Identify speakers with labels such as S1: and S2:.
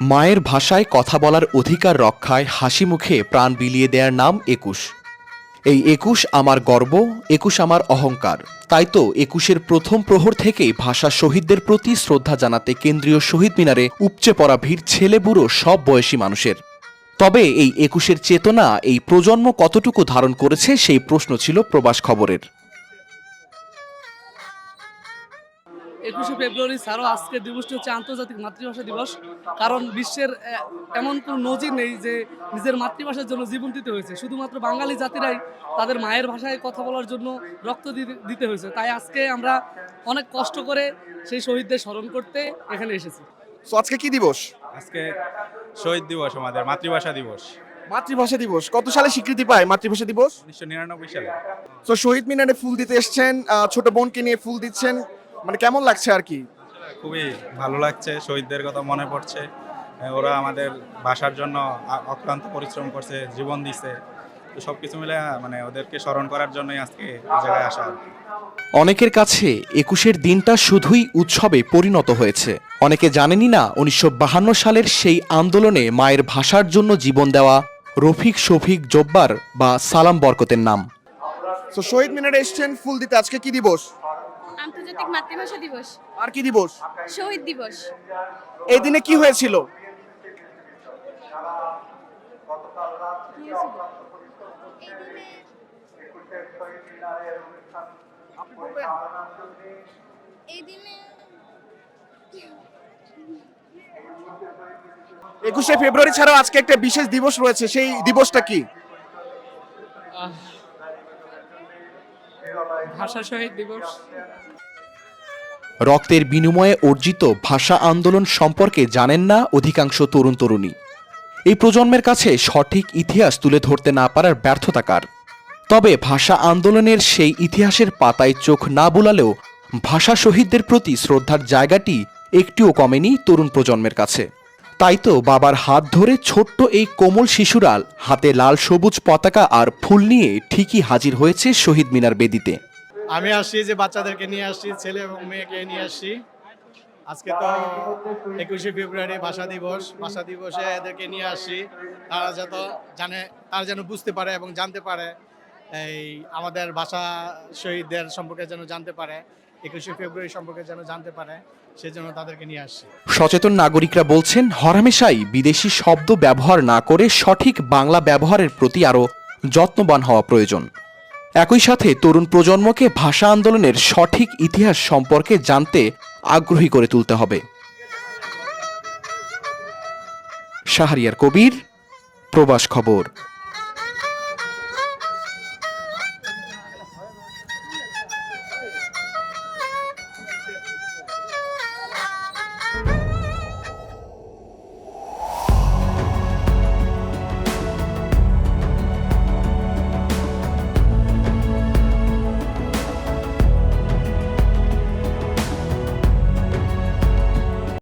S1: মায়ের ভাষায় কথা বলার অধিকার রক্ষায় হাসি মুখে প্রাণ বিলিয়ে দেওয়ার নাম একুশ। এই একুশ আমার গর্ব, একুশ আমার অহংকার। তাই তো একুশের প্রথম প্রহর থেকেই ভাষা শহীদদের প্রতি শ্রদ্ধা জানাতে কেন্দ্রীয় শহীদ মিনারে উপচে পড়া ভিড় ছেলে বুড়ো সব বয়সী মানুষের। তবে এই একুশের চেতনা, এই প্রজন্ম কতটুকু ধারণ করেছে সেই প্রশ্ন ছিল প্রবাস খবরের।
S2: একুশে ফেব্রুয়ারি ছাড়াও আজকের দিবসটি হচ্ছে আন্তর্জাতিক মাতৃভাষা দিবস। কারণ বিশ্বের এমন কোনো নজির নেই যে নিজের মাতৃভাষার জন্য জীবন দিতে হয়েছে। শুধুমাত্র বাঙালি জাতিরাই তাদের মায়ের ভাষায় কথা বলার জন্য রক্ত দিতে- দিতে হয়েছে। তাই আজকে আমরা অনেক কষ্ট করে সেই শহীদদের স্মরণ করতে এখানে এসেছি।
S3: তো আজকে কি দিবস?
S4: আজকে শহীদ দিবস আমাদের মাতৃভাষা দিবস।
S3: মাতৃভাষা দিবস। কত সালে স্বীকৃতি পায় মাতৃভাষা দিবস?
S4: উনিশশো নিরানব্বই সালে।
S3: তো শহীদ মিনারে ফুল দিতে এসছেন আহ, ছোট বোনকে নিয়ে ফুল দিচ্ছেন। মানে কেমন লাগছে আর কি?
S4: খুবই ভালো লাগছে শহীদদের কথা মনে পড়ছে। ওরা আমাদের ভাষার জন্য অক্লান্ত পরিশ্রম করছে জীবন দিছে। তো সব কিছু মিলে মানে ওদেরকে স্মরণ করার জন্যই আজকে এই জায়গায় আসা। আর
S1: অনেকের কাছে একুশের দিনটা শুধুই উৎসবে পরিণত হয়েছে। অনেকে জানেনই না উনিশশো সালের সেই আন্দোলনে মায়ের ভাষার জন্য জীবন দেওয়া রফিক শফিক জব্বার বা সালাম বরকতের নাম।
S3: তো শহীদ মিনারে এসছেন ফুল দিতে আজকে কি দিবস?
S5: আন্তর্জাতিক মাতৃভাষা দিবস।
S3: আর কি দিবস?
S5: শহীদ দিবস।
S3: এই দিনে কি হয়েছিল?
S5: এই দিনে
S3: একুশে ফেব্রুয়ারি ছাড়াও আজকে একটা বিশেষ দিবস রয়েছে সেই দিবসটা কি?
S2: ভাষা শহীদ দিবস।
S1: রক্তের বিনিময়ে অর্জিত ভাষা আন্দোলন সম্পর্কে জানেন না অধিকাংশ তরুণ তরুণী। এই প্রজন্মের কাছে সঠিক ইতিহাস তুলে ধরতে না পারার ব্যর্থতা কার? তবে ভাষা আন্দোলনের সেই ইতিহাসের পাতায় চোখ না বোলালেও ভাষা শহীদদের প্রতি শ্রদ্ধার জায়গাটি একটিও কমেনি তরুণ প্রজন্মের কাছে। তাই তো বাবার হাত ধরে ছোট্ট এই কোমল শিশুরাল হাতে লাল সবুজ পতাকা আর ফুল নিয়ে ঠিকই হাজির হয়েছে শহীদ মিনার বেদিতে।
S6: আমি আসছি যে বাচ্চাদেরকে নিয়ে আসছি, ছেলে এবং মেয়েকে নিয়ে আসছি। আজকে তো একুশে ফেব্রুয়ারি ভাষা দিবস। ভাষা দিবসে এদেরকে নিয়ে আসছি। তারা যত জানে, তারা যেন বুঝতে পারে এবং জানতে পারে এই আমাদের ভাষা শহীদদের সম্পর্কে যেন জানতে পারে, একুশে ফেব্রুয়ারি সম্পর্কে যেন জানতে পারে, সেজন্য তাদেরকে নিয়ে আসছি।
S1: সচেতন নাগরিকরা বলছেন হরহামেশাই বিদেশি শব্দ ব্যবহার না করে সঠিক বাংলা ব্যবহারের প্রতি আরও যত্নবান হওয়া প্রয়োজন। একই সাথে তরুণ প্রজন্মকে ভাষা আন্দোলনের সঠিক ইতিহাস সম্পর্কে জানতে আগ্রহী করে তুলতে হবে। শাহরিয়ার কবির, প্রবাস খবর।